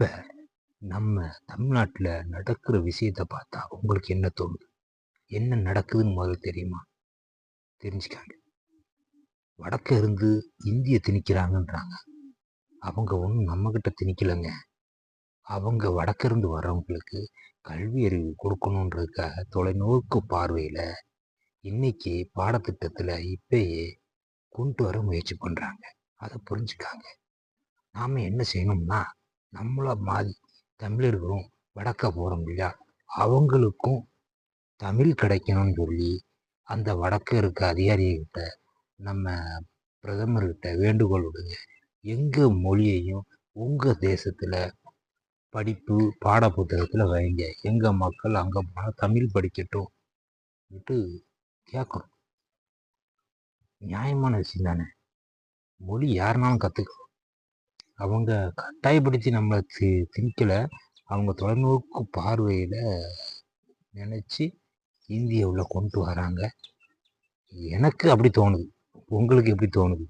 இப்போ நம்ம தமிழ்நாட்டில் நடக்கிற விஷயத்தை பார்த்தா உங்களுக்கு என்ன தோணுது? என்ன நடக்குதுன்னு முதல்ல தெரியுமா? தெரிஞ்சுக்காங்க. வடக்க இருந்து இந்திய திணிக்கிறாங்கன்றாங்க. அவங்க ஒன்றும் நம்மக்கிட்ட திணிக்கலைங்க. அவங்க வடக்கிருந்து வர்றவங்களுக்கு கல்வி அறிவு கொடுக்கணுன்றதுக்காக தொலைநோக்கு பார்வையில் இன்னைக்கு பாடத்திட்டத்தில் இப்பயே கொண்டு வர முயற்சி பண்ணுறாங்க அதை புரிஞ்சுக்காங்க. நாம் என்ன செய்யணும்னா நம்மளை மாதிரி தமிழர்களும் வடக்க போகிறோம் இல்லையா? அவங்களுக்கும் தமிழ் கிடைக்கணும்னு சொல்லி அந்த வடக்கு இருக்க அதிகாரிகிட்ட நம்ம பிரதமர்கிட்ட வேண்டுகோள் விடுங்க. எங்கள் மொழியையும் உங்கள் தேசத்தில் படிப்பு பாட புத்தகத்தில் வைங்க. எங்கள் மக்கள் அங்கே போனால் தமிழ் படிக்கட்டும் விட்டு கேட்குறோம் நியாயமான விஷயம் தானே. மொழி யாருனாலும் கற்றுக்கலாம் அவங்க கட்டாயப்படுத்தி நம்மளை தி திணிக்கலை. அவங்க தொலைநோக்கு பார்வையில் நினச்சி இந்தியாவில் கொண்டு வராங்க. எனக்கு அப்படி தோணுது. உங்களுக்கு எப்படி தோணுது?